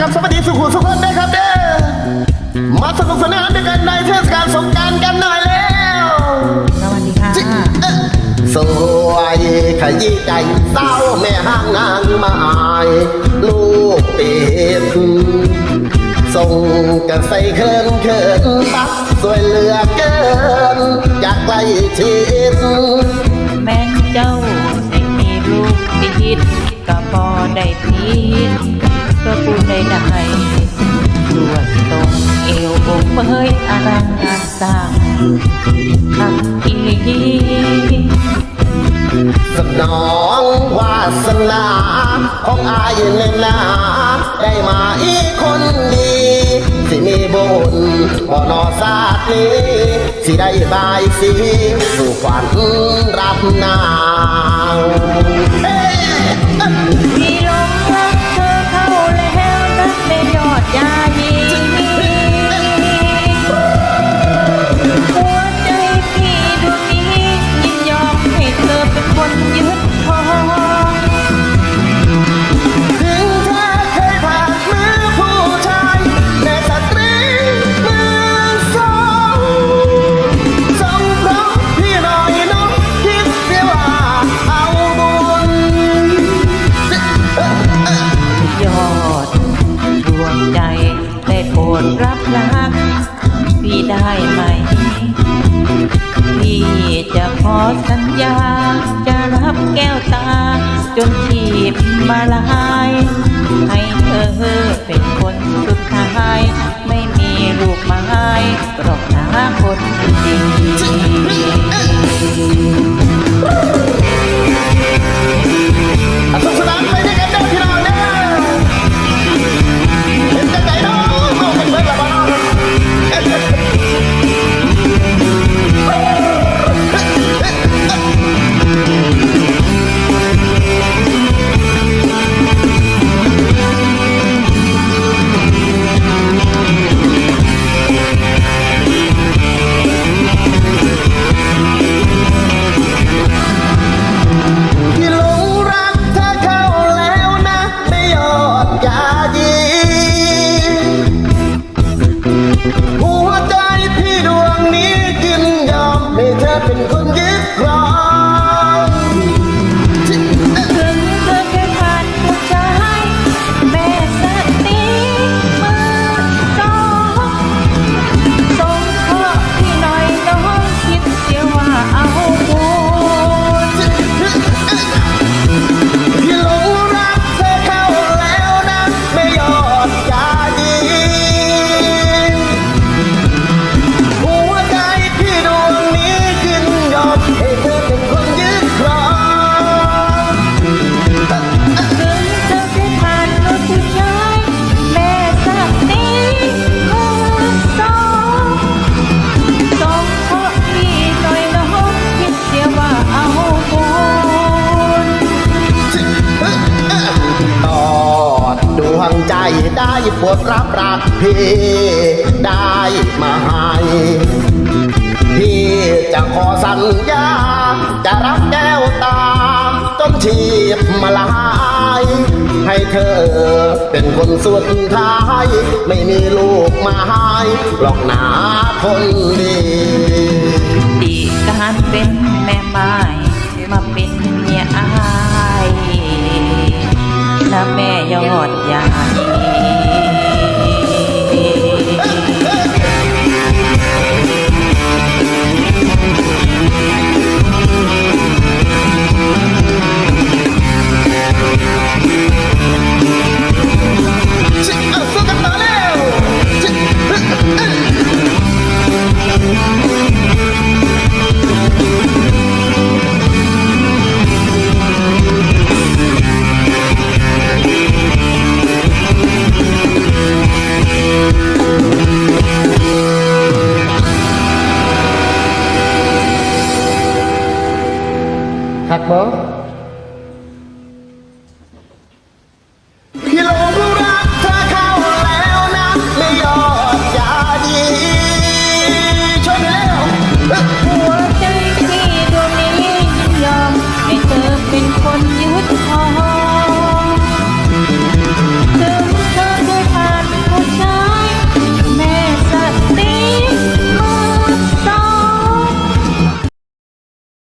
ครับสวัสดีสุขุมสุขคนด้วยครับเด้อมาสนุกสนานด้วยกันในเทศกาลสงกรารกันหน่อยแล้วสวัสดีค่ะสวยขยี้ใจเศร้าแม่ห้างนางไม้ลูกเป็ดส่งกันใส่เคินเคินตักสวยเหลือเกิน อยากใกล้ชิดแม่นเจ้าสิมีลูกติดก็บ่ได้ผิดก็พูด ได้ได้ตรวจตรงเอวอกเปยอลังงานสร้างทักอีสนองวาสนาของอายเนยนา ได้มาอีกคนดีสิมีบุญบ่นอศาสตร์นี้สิได้บายสีสู่ฝันรับนา รับรัก พี่ได้ไหม พี่จะขอสัญญา จะรับแก้วตา จนทีบมาลาย ให้เธอเป็นคนสุดท้าย ไม่มีลูกไม้หรอกนาคนดี เธอเป็นคน ได้ปรดรับรักพี่ได้มาให้พี่จะขอสัญญา จะรักแก้วตาจนชีพมาลายให้เธอเป็นคนสุดท้าย ไม่มีลูกมาให้หรอกหนาคนดีดีการเป็นแม่ไม้มาเป็นเมียอายนะแม่ยอดยาย คักบ่